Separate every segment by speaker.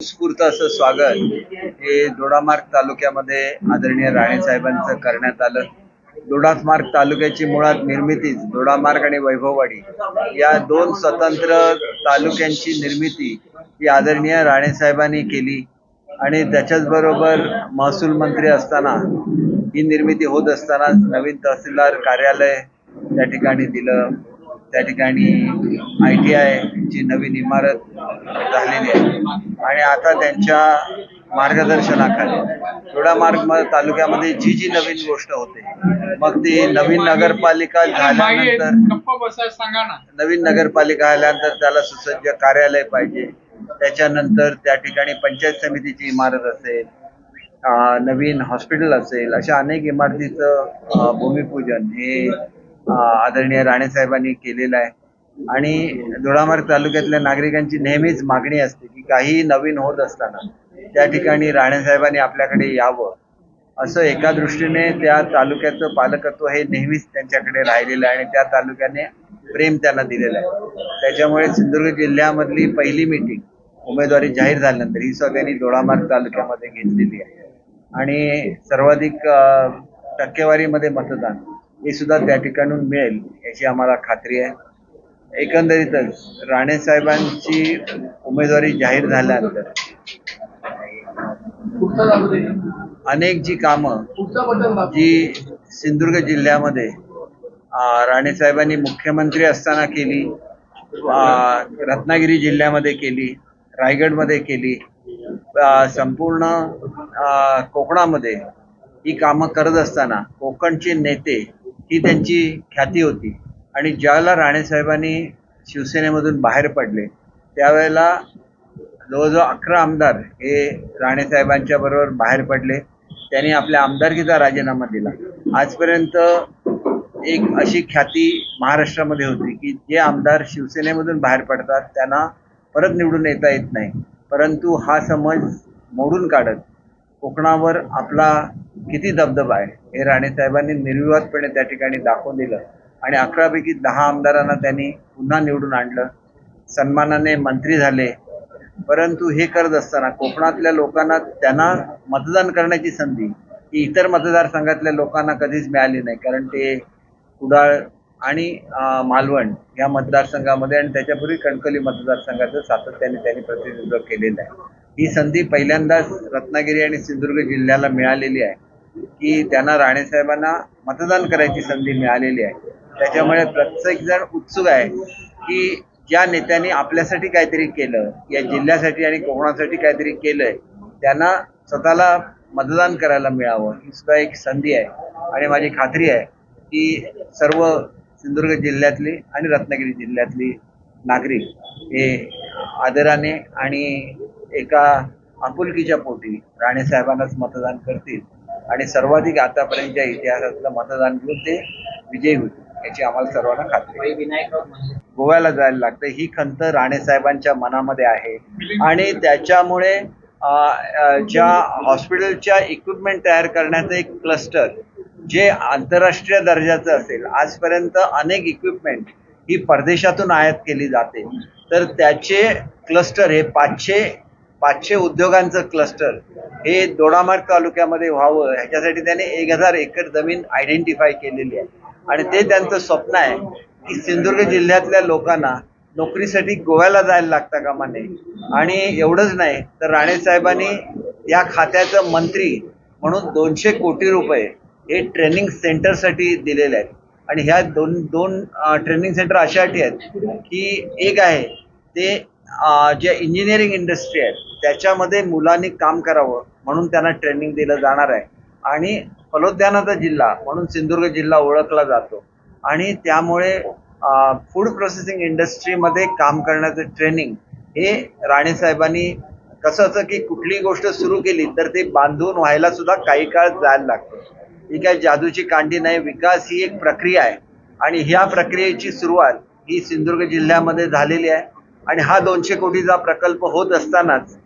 Speaker 1: उत्स्फूर्त असं स्वागत हे दोडामार्ग तालुक्यामध्ये आदरणीय राणे साहेबांचं करण्यात आलं. दोडामार्ग तालुक्याची मुळात निर्मितीच दोडामार्ग आणि वैभववाडी या दोन स्वतंत्र तालुक्यांची निर्मिती ही आदरणीय राणे साहेबांनी केली आणि त्याच्याच बरोबर महसूल मंत्री असताना ही निर्मिती होत असताना नवीन तहसीलदार कार्यालय त्या ठिकाणी दिलं. त्या ठिकाणी आय टी आयची नवीन इमारत झालेली आहे. आणि आता त्यांच्या मार्गदर्शनाखाली दोडामार्ग तालुक्यामध्ये जी जी नवीन गोष्ट होते मग ती नवीन नगरपालिका झाल्यानंतर नवीन नगरपालिका आल्यानंतर त्याला सुसज्ज कार्यालय पाहिजे. त्याच्यानंतर त्या ठिकाणी पंचायत समितीची इमारत असेल नवीन हॉस्पिटल असेल अशा अनेक इमारतीचं भूमिपूजन हे आदरणीय राणेसाहेबांनी केलेलं आहे. आणि दोडामार्ग तालुक्यातल्या नागरिकांची नेहमीच मागणी असते की काही नवीन होत असताना त्या ठिकाणी राणेसाहेबांनी आपल्याकडे यावं. असं एका दृष्टीने त्या तालुक्याचं पालकत्व हे नेहमीच त्यांच्याकडे राहिलेलं आहे आणि त्या तालुक्याने प्रेम त्यांना दिलेलं आहे. त्याच्यामुळे सिंधुदुर्ग जिल्ह्यामधली पहिली मीटिंग उमेदवारी जाहीर झाल्यानंतर ही सगळ्यांनी दोडामार्ग तालुक्यामध्ये घेतलेली आहे. आणि सर्वाधिक टक्केवारीमध्ये मतदान हे सुद्धा त्या ठिकाणून मिळेल याची आम्हाला खात्री आहे. एकंदरीतच राणे साहेबांची उमेदवारी जाहीर झाल्यानंतर अनेक जी कामं जी सिंधुदुर्ग जिल्ह्यामध्ये राणेसाहेबांनी राणे साहेबांनी मुख्यमंत्री असताना केली रत्नागिरी जिल्ह्यामध्ये केली रायगडमध्ये केली संपूर्ण कोकणामध्ये ही कामं करत असताना कोकणचे नेते ही त्यांची ख्याती होती. आणि ज्यावेळेला राणेसाहेबांनी शिवसेनेमधून बाहेर पडले त्यावेळेला जवळजवळ अकरा आमदार हे राणेसाहेबांच्या बरोबर बाहेर पडले. त्यांनी आपल्या आमदारकीचा राजीनामा दिला. आजपर्यंत एक अशी ख्याती महाराष्ट्रामध्ये होती की जे आमदार शिवसेनेमधून बाहेर पडतात त्यांना परत निवडून येता येत नाही. परंतु हा समज मोडून काढत कोकणावर आपला किती दबदबा आहे हे राणेसाहेबांनी निर्विवादपणे त्या ठिकाणी दाखवून दिलं. आणि अकरापैकी दहा आमदारांना त्यांनी पुन्हा निवडून आणलं. सन्मानाने मंत्री झाले. परंतु हे करत असताना कोकणातल्या लोकांना त्यांना मतदान करण्याची संधी ही इतर मतदारसंघातल्या लोकांना कधीच मिळाली नाही. कारण ते कुडाळ आणि मालवण या मतदारसंघामध्ये आणि त्याच्यापूर्वी कणकली मतदारसंघाचं सातत्याने त्यांनी प्रतिनिधित्व केलेलं आहे. ही संधी पहिल्यांदाच रत्नागिरी आणि सिंधुदुर्ग जिल्ह्याला मिळालेली आहे. की त्यांना राणेसाहेबांना मतदान करायची संधी मिळालेली आहे. त्याच्यामुळे प्रत्येकजण उत्सुक आहे की ज्या नेत्यांनी आपल्यासाठी काहीतरी केलं या जिल्ह्यासाठी आणि कोकणासाठी काहीतरी केलंय त्यांना स्वतःला मतदान करायला मिळावं ही सुद्धा एक संधी आहे. आणि माझी खात्री आहे की सर्व सिंधुदुर्ग जिल्ह्यातली आणि रत्नागिरी जिल्ह्यातली नागरिक हे आदराने आणि एका आपुलकीच्या पोटी राणे साहेबांनाच मतदान करतील आणि सर्वाधिक आतापर्यंतच्या इतिहासातलं मतदान घेऊन ते विजयी होतील याची आम्हाला सर्वांना खात्री. गोव्याला जायला लागतं ही खंत राणे साहेबांच्या मनामध्ये आहे. आणि त्याच्यामुळे ज्या हॉस्पिटलच्या इक्विपमेंट तयार करण्याचं एक क्लस्टर जे आंतरराष्ट्रीय दर्जाचं असेल आजपर्यंत अनेक इक्विपमेंट ही परदेशातून आयात केली जाते. तर त्याचे क्लस्टर हे पाचशे पाचशे उद्योगांचं क्लस्टर हे दोडामार्ग तालुक्यामध्ये व्हावं ह्याच्यासाठी त्याने एक हजार एकर जमीन आयडेंटिफाय केलेली आहे. आणि ते त्यांचं स्वप्न आहे की सिंधुदुर्ग जिल्ह्यातल्या लोकांना नोकरीसाठी गोव्याला जायला लागतं कामा नये आणि एवढंच नाही तर राणे साहेबांनी या खात्याचं मंत्री म्हणून दोनशे कोटी रुपये हे ट्रेनिंग सेंटरसाठी दिलेले आहेत. आणि ह्या दोन दोन ट्रेनिंग सेंटर अशासाठी आहेत की एक आहे ते जे इंजिनिअरिंग इंडस्ट्री आहे त्याच्यामध्ये मुलांनी काम करावं म्हणून त्यांना ट्रेनिंग दिलं जाणार आहे. आणि फलोद्यानाचा जिल्हा म्हणून सिंधुदुर्ग जिल्हा ओळखला जातो. आणि त्यामुळे फूड प्रोसेसिंग इंडस्ट्रीमध्ये काम करण्याचं ट्रेनिंग हे राणेसाहेबांनी कसं असं की कुठलीही गोष्ट सुरू केली तर ते बांधून व्हायला सुद्धा काही काळ जायला लागतो. ही काय जादूची कांडी नाही विकास ही एक प्रक्रिया आहे. आणि ह्या प्रक्रियेची सुरुवात ही सिंधुदुर्ग जिल्ह्यामध्ये झालेली आहे. आणि हा दोनशे कोटीचा प्रकल्प होत असतानाच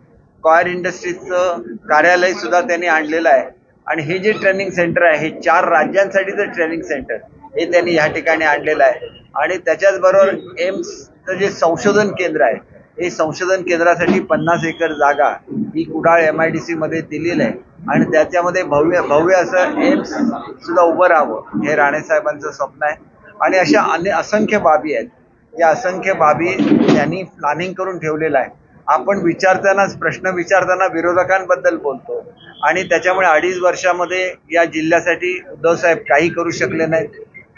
Speaker 1: कॉयर इंडस्ट्रीजचं कार्यालय सुद्धा त्यांनी आणलेलं आहे. आणि हे जे ट्रेनिंग सेंटर आहे हे चार राज्यांसाठीचं ट्रेनिंग सेंटर हे त्यांनी ह्या ठिकाणी आणलेलं आहे. आणि त्याच्याच बरोबर एम्सचं जे संशोधन केंद्र आहे हे संशोधन केंद्रासाठी पन्नास एकर जागा ही Kudal M I D C मध्ये दिलेली आहे. आणि त्याच्यामध्ये भव्य भव्य असं एम्स सुद्धा उभं राहावं हे राणेसाहेबांचं स्वप्न आहे. आणि अशा अन्य असंख्य बाबी आहेत. या असंख्य बाबी त्यांनी प्लॅनिंग करून ठेवलेलं आहे. आपण विचारतानाच प्रश्न विचारताना विरोधकांबद्दल बोलतो. आणि त्याच्यामुळे अडीच वर्षामध्ये या जिल्ह्यासाठी उद्धव साहेब काही करू शकले नाहीत.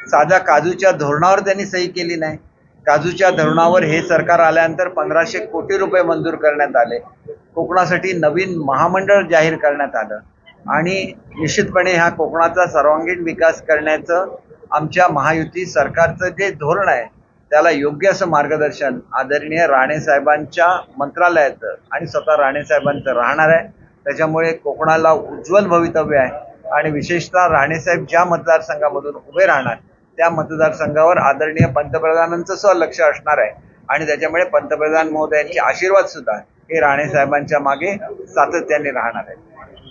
Speaker 1: साध्या काजूच्या धोरणावर त्यांनी सही केली नाही. काजूच्या धोरणावर हे सरकार आल्यानंतर पंधराशे कोटी रुपये मंजूर करण्यात आले. कोकणासाठी नवीन महामंडळ जाहीर करण्यात आलं. आणि निश्चितपणे ह्या कोकणाचा सर्वांगीण विकास करण्याचं आमच्या महायुती सरकारचं जे धोरण आहे त्याला योग्य असं मार्गदर्शन आदरणीय राणे साहेबांच्या मंत्रालयाचं आणि स्वतः राणे साहेबांचं राहणार आहे. त्याच्यामुळे कोकणाला उज्ज्वल भवितव्य आहे. आणि विशेषतः राणेसाहेब ज्या मतदारसंघामधून उभे राहणार त्या मतदारसंघावर आदरणीय पंतप्रधानांचं सुद्धा लक्ष असणार आहे. आणि त्याच्यामुळे पंतप्रधान महोदयांचे आशीर्वाद सुद्धा हे राणे साहेबांच्या मागे सातत्याने राहणार आहेत